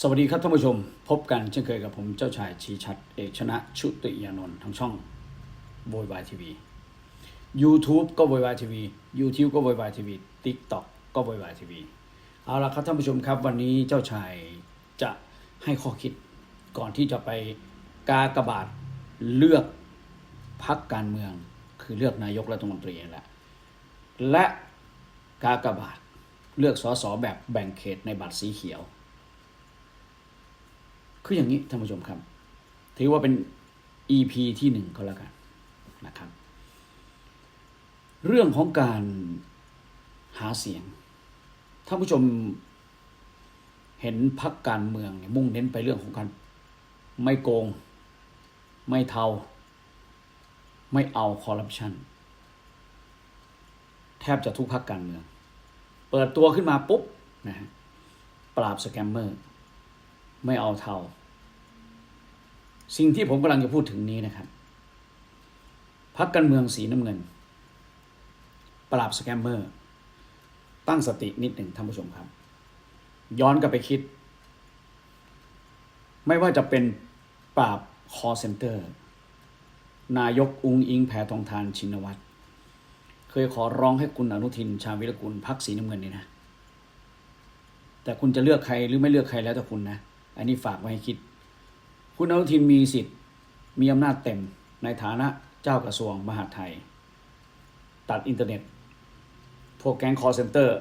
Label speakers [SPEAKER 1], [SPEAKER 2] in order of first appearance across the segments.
[SPEAKER 1] สวัสดีครับท่านผู้ชม พบกันเช่นเคยกับผมเจ้าชายชีชัดเอกชนะชุติยานนท์ทางช่องโวยวายทีวี YouTube ก็โวยวายทีวี YouTube ก็โวยวายทีวี TikTok ก็โวยวายทีวีเอาละครับท่านผู้ชมครับวันนี้เจ้าชายจะให้ข้อคิดก่อนที่จะไปกากบาทเลือกพักการเมือง คือเลือกนายกรัฐมนตรีแหละและกากบาทเลือกสสแบบแบ่งเขตในบัตรสีเขียว คืออย่างนี้ท่านผู้ชมครับ ถือว่าเป็น EP ที่หนึ่งก็แล้วกันนะครับ เรื่องของการหาเสียงท่านผู้ชมเห็นพักการเมืองเนี่ยมุ่งเน้นไปเรื่องของการไม่โกง ไม่เทา ไม่เอาคอร์รัปชันแทบจะทุกพักการเมือง เปิดตัวขึ้นมาปุ๊บนะฮะปราบสแกมเมอร์ ไม่เอาเทาสิ่งที่ผมกำลังจะพูดถึงนี้นะครับพักการเมืองสีน้ำเงิน ปราบสแกมเมอร์ ตั้งสตินิดหนึ่งท่านผู้ชมครับ ย้อนกลับไปคิด ไม่ว่าจะเป็นปราบคอเซ็นเตอร์ นายกอุงอิงแพทองทานชินวัตร เคยขอร้องให้คุณอนุทิน ชาวิรกุลพักสีน้ำเงินนี่นะ แต่คุณจะเลือกใครหรือไม่เลือกใครแล้วแต่คุณนะ อันนี้ฝากไว้ให้คิด คุณอนุทินมีสิทธิ์มีอำนาจเต็มในฐานะเจ้ากระทรวงมหาดไทย ตัดอินเทอร์เน็ต พวกแก๊งคอร์เซนเตอร์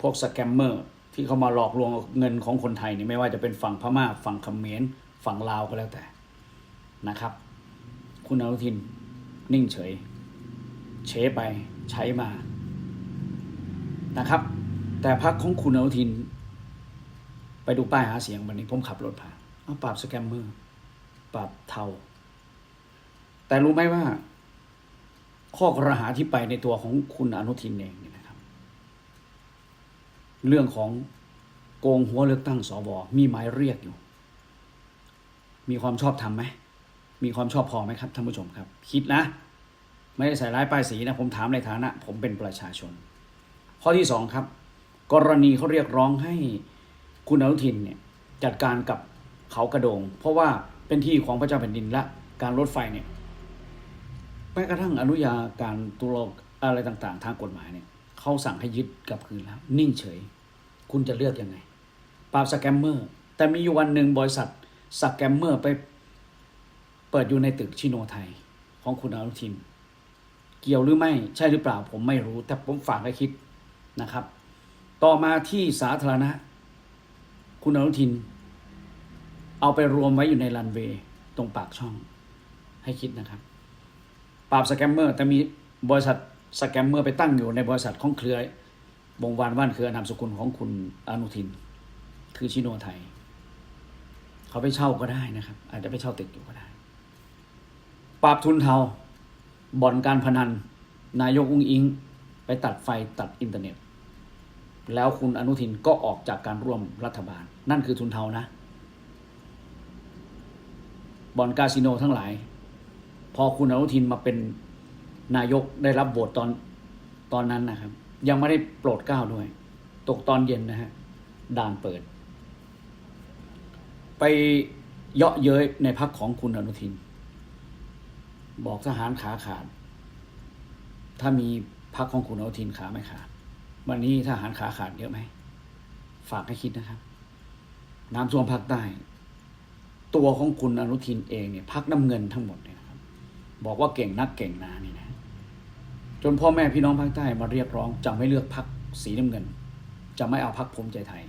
[SPEAKER 1] พวกสแกมเมอร์ที่เขามาหลอกลวงเงินของคนไทยนี่ไม่ว่าจะเป็นฝั่งพม่าฝั่งเขมรฝั่งลาวก็แล้วแต่นะครับ คุณอนุทินนิ่งเฉยเฉไปใช้มานะครับ แต่พักของคุณอนุทิน ไปดูป้ายหาเสียงวันนี้ผมขับรถผ่านเอาปราบสแกมเมอร์ปราบเทา แต่รู้ไหมว่า ข้อกระหาที่ไปในตัวของคุณอนุทินเองเนี่ยนะครับ เรื่องของโกงหัวเลือกตั้งสวมีหมายเรียกอยู่ มีความชอบธรรมไหม มีความชอบพอไหมครับท่านผู้ชมครับ คิดนะ ไม่ได้ใส่ร้ายป้ายสีนะ ผมถามในฐานะ ผมเป็นประชาชน ข้อที่สองครับ กรณีเขาเรียกร้องให้ คุณอนุทินเนี่ยจัดการกับเขากระโดง เพราะว่าเป็นที่ของพระเจ้าแผ่นดินและการรถไฟเนี่ยแม้กระทั่งอนุญาการตุลาอะไรต่างๆ ทางกฎหมายเนี่ยเขาสั่งให้ยึดกลับคืนแล้ว นิ่งเฉย คุณจะเลือกยังไงปราบสแกมเมอร์ แต่มีอยู่วันหนึ่งบริษัทสแกมเมอร์ไปเปิดอยู่ในตึกชิโนไทยของคุณอนุทิน เกี่ยวหรือไม่ใช่หรือเปล่าผมไม่รู้ แต่ผมฝากให้คิดนะครับ ต่อมาที่สาธารณะ คุณอนุทิน เอาไปรวมไว้อยู่ในรันเวย์ตรงปากช่อง ให้คิดนะครับ ปราบสแกมเมอร์แต่มีบริษัทสแกมเมอร์ไปตั้งอยู่ในบริษัทของเครือวงวานว่านเครือนามสกุลของคุณอนุทิน คือชิโนไทย เขาไปเช่าก็ได้นะครับ อาจจะไปเช่าตึกอยู่ก็ได้ ปราบทุนเทาบ่อนการพนัน นายกอุ้งอิง ไปตัดไฟตัดอินเทอร์เน็ต แล้วคุณอนุทินก็ออกจากการร่วมรัฐบาล นั่นคือทุนเทานะบ่อนคาสิโนทั้งหลาย พอคุณอนุทินมาเป็นนายกได้รับโหวตตอนตอนนั้นนะครับ ยังไม่ได้โปรดเกล้าด้วย ตกตอนเย็นนะฮะด่านเปิด ไปเยาะเย้ยในพักของคุณอนุทิน บอกทหารขาขาด ถ้ามีพักของคุณอนุทินขาไม่ขาด วันนี้ทหารขาขาดเยอะไหม ฝากให้คิดนะครับ น้ำท่วมภาคใต้ ตัวของคุณอนุทินเองเนี่ยพักน้ำเงินทั้งหมดเนี่ยนะครับ บอกว่าเก่งนักเก่งนานี่นะ จนพ่อแม่พี่น้องภาคใต้มาเรียกร้องจะไม่เลือกพักสีน้ำเงิน จะไม่เอาพักภูมิใจไทย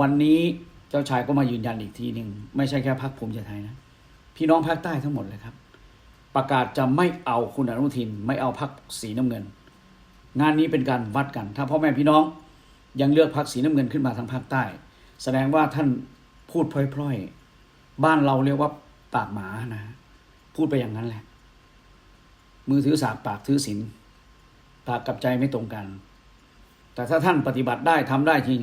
[SPEAKER 1] วันนี้เจ้าชายก็มายืนยันอีกทีหนึ่งไม่ใช่แค่พักภูมิใจไทยนะ พี่น้องภาคใต้ทั้งหมดเลยครับ ประกาศจะไม่เอาคุณอนุทิน ไม่เอาพักสีน้ำเงิน งานนี้เป็นการวัดกัน ถ้าพ่อแม่พี่น้องยังเลือกพักสีน้ำเงินขึ้นมาทางภาคใต้ แสดงว่าท่านพูดพล่อยๆ บ้านเราเรียกว่าปากหมานะ พูดไปอย่างนั้นแหละ มือถือสากปากถือศีลปากกับใจไม่ตรงกัน แต่ถ้าท่านปฏิบัติได้ทำได้จริง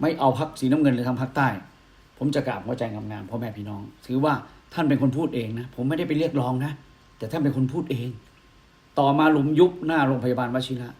[SPEAKER 1] ไม่เอาพักสีน้ำเงินหรือทางภาคใต้ ผมจะกราบหัวใจงามๆพ่อแม่พี่น้อง ถือว่าท่านเป็นคนพูดเองนะ ผมไม่ได้ไปเรียกร้องนะ แต่ท่านเป็นคนพูดเอง ต่อมาหลุมยุบหน้าโรงพยาบาลวชิระ